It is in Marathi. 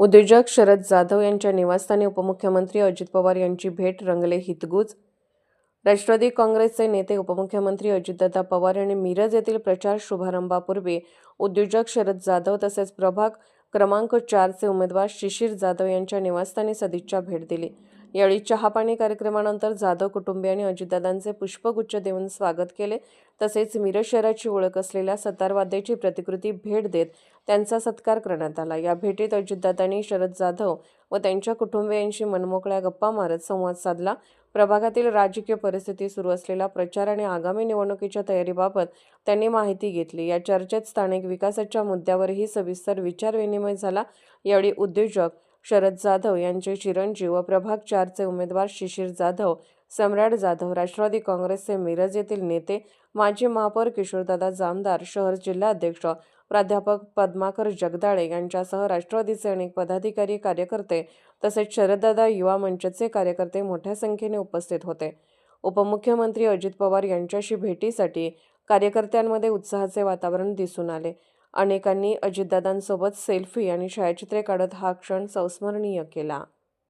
उद्योजक शरद जाधव यांच्या निवासस्थानी उपमुख्यमंत्री अजित पवार यांची भेट रंगले हितगुज. राष्ट्रवादी काँग्रेसचे नेते उपमुख्यमंत्री अजितदादा पवार यांनी मिरज येथील प्रचार शुभारंभापूर्वी उद्योजक शरद जाधव तसेच प्रभाग क्रमांक चारचे उमेदवार शिशिर जाधव यांच्या निवासस्थानी सदिच्छा भेट दिली. यावेळी चहापाणी कार्यक्रमानंतर जाधव कुटुंबियांनी अजितदादांचे पुष्पगुच्छ देऊन स्वागत केले. तसेच मिरज शहराची ओळख असलेल्या सतारवाद्याची प्रतिकृती भेट देत त्यांचा सत्कार करण्यात आला. या भेटीत अजितदादांनी शरद जाधव व त्यांच्या कुटुंबियांशी मनमोकळ्या गप्पा मारत संवाद साधला. प्रभागातील राजकीय परिस्थिती सुरू असलेला प्रचार आणि आगामी निवडणुकीच्या तयारीबाबत त्यांनी माहिती घेतली. या चर्चेत स्थानिक विकासाच्या मुद्द्यावरही सविस्तर विचारविनिमय झाला. यावेळी उद्योजक शरद जाधव यांचे चिरंजीव व प्रभाग चारचे उमेदवार शिशिर जाधव सम्राट जाधव राष्ट्रवादी काँग्रेसचे मिरज येथील नेते माजी महापौर किशोरदादा जामदार शहर जिल्हाध्यक्ष प्राध्यापक पद्माकर जगदाळे यांच्यासह राष्ट्रवादीचे अनेक पदाधिकारी कार्यकर्ते तसेच शरददादा युवा मंचचे कार्यकर्ते मोठ्या संख्येने उपस्थित होते. उपमुख्यमंत्री अजित पवार यांच्याशी भेटीसाठी कार्यकर्त्यांमध्ये उत्साहाचे वातावरण दिसून आले. अनेकांनी अजितदादांसोबत सेल्फी आणि छायाचित्रे काढत हा क्षण संस्मरणीय केला.